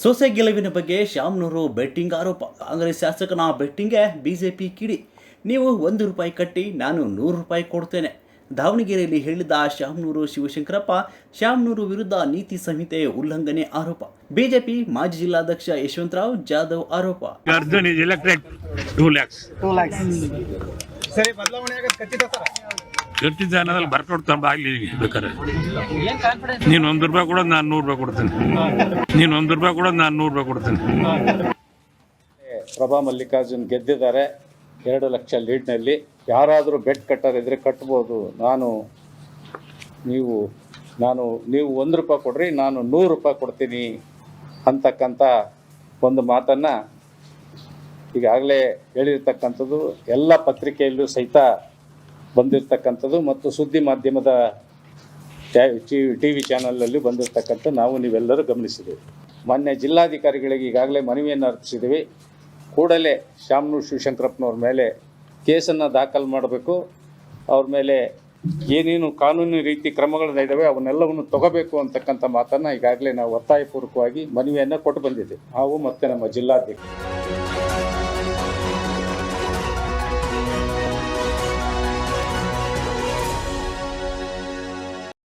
ಸೊಸೆ ಗೆಲುವಿನ ಬಗ್ಗೆ ಶ್ಯಾಮ್ನೂರು ಬೆಟ್ಟಿಂಗ್ ಆರೋಪ. ಕಾಂಗ್ರೆಸ್ ಶಾಸಕನ ಬೆಟ್ಟಿಂಗ್ಗೆ ಬಿಜೆಪಿ ಕಿಡಿ. ನೀವು ಒಂದು ರೂಪಾಯಿ ಕಟ್ಟಿ ನಾನು ನೂರು ರೂಪಾಯಿ ಕೊಡ್ತೇನೆ. ದಾವಣಗೆರೆಯಲ್ಲಿ ಹೇಳಿದ ಶ್ಯಾಮ್ನೂರು ಶಿವಶಂಕರಪ್ಪ ಶ್ಯಾಮ್ನೂರು ವಿರುದ್ಧ ನೀತಿ ಸಂಹಿತೆ ಉಲ್ಲಂಘನೆ ಆರೋಪ. ಬಿಜೆಪಿ ಮಾಜಿ ಜಿಲ್ಲಾಧ್ಯಕ್ಷ ಯಶವಂತರಾವ್ ಜಾಧವ್ ಆರೋಪ. ಸರಿ. ಬದಲಾವಣೆ ಆಗೋದು ಬರ್ಕೊಡ್ತಾ ಅನ್ನೋದ್ರಲ್ಲಿ ಬರ್ಕೊಡ್ತಾನೆ ಆಗ್ಲಿ ಬೇಕಾರೆ ನೀನು ಒಂದು ರೂಪಾಯಿ ಕೊಡೋದು ನಾನು ನೂರು ರೂಪಾಯಿ ಕೊಡ್ತೀನಿ. ನೀನು ಒಂದು ರೂಪಾಯಿ ಕೂಡ ನಾನು ನೂರು ರೂಪಾಯಿ ಕೊಡ್ತೀನಿ. ಪ್ರಭಾ ಮಲ್ಲಿಕಾರ್ಜುನ್ ಗೆದ್ದಿದ್ದಾರೆ. ಎರಡು ಲಕ್ಷ ಲೀಡ್ನಲ್ಲಿ. ಯಾರಾದರೂ ಬೆಟ್ ಕಟ್ಟರ್ ಇದ್ರೆ ಕಟ್ಬೋದು. ನಾನು, ನೀವು ನಾನು, ನೀವು ಒಂದು ರೂಪಾಯಿ ಕೊಡ್ರಿ, ನಾನು ನೂರು ರೂಪಾಯಿ ಕೊಡ್ತೀನಿ ಅಂತಕ್ಕಂಥ ಒಂದು ಮಾತನ್ನು ಈಗಾಗಲೇ ಹೇಳಿರ್ತಕ್ಕಂಥದ್ದು ಎಲ್ಲ ಪತ್ರಿಕೆಯಲ್ಲೂ ಸಹಿತ ಬಂದಿರತಕ್ಕಂಥದ್ದು ಮತ್ತು ಸುದ್ದಿ ಮಾಧ್ಯಮದ ಟಿ ವಿ ಚಾನಲಲ್ಲಿ ಬಂದಿರತಕ್ಕಂಥ ನಾವು ನೀವೆಲ್ಲರೂ ಗಮನಿಸಿದ್ದೀವಿ ಮಾನ್ಯ ಜಿಲ್ಲಾಧಿಕಾರಿಗಳಿಗೆ ಈಗಾಗಲೇ ಮನವಿಯನ್ನು ಅರ್ಪಿಸಿದ್ದೀವಿ. ಕೂಡಲೇ ಶಾಮನೂರು ಶಿವಶಂಕರಪ್ಪನವ್ರ ಮೇಲೆ ಕೇಸನ್ನು ದಾಖಲು ಮಾಡಬೇಕು. ಅವ್ರ ಮೇಲೆ ಏನೇನು ಕಾನೂನು ರೀತಿ ಕ್ರಮಗಳನ್ನ ಇದ್ದಾವೆ ಅವನ್ನೆಲ್ಲವನ್ನು ತಗೋಬೇಕು ಅಂತಕ್ಕಂಥ ಮಾತನ್ನು ಈಗಾಗಲೇ ನಾವು ಒತ್ತಾಯಪೂರ್ವಕವಾಗಿ ಮನವಿಯನ್ನು ಕೊಟ್ಟು ಬಂದಿದ್ದೀವಿ. ನಾವು ಮತ್ತು ನಮ್ಮ ಜಿಲ್ಲಾಧ್ಯಕ್ಷ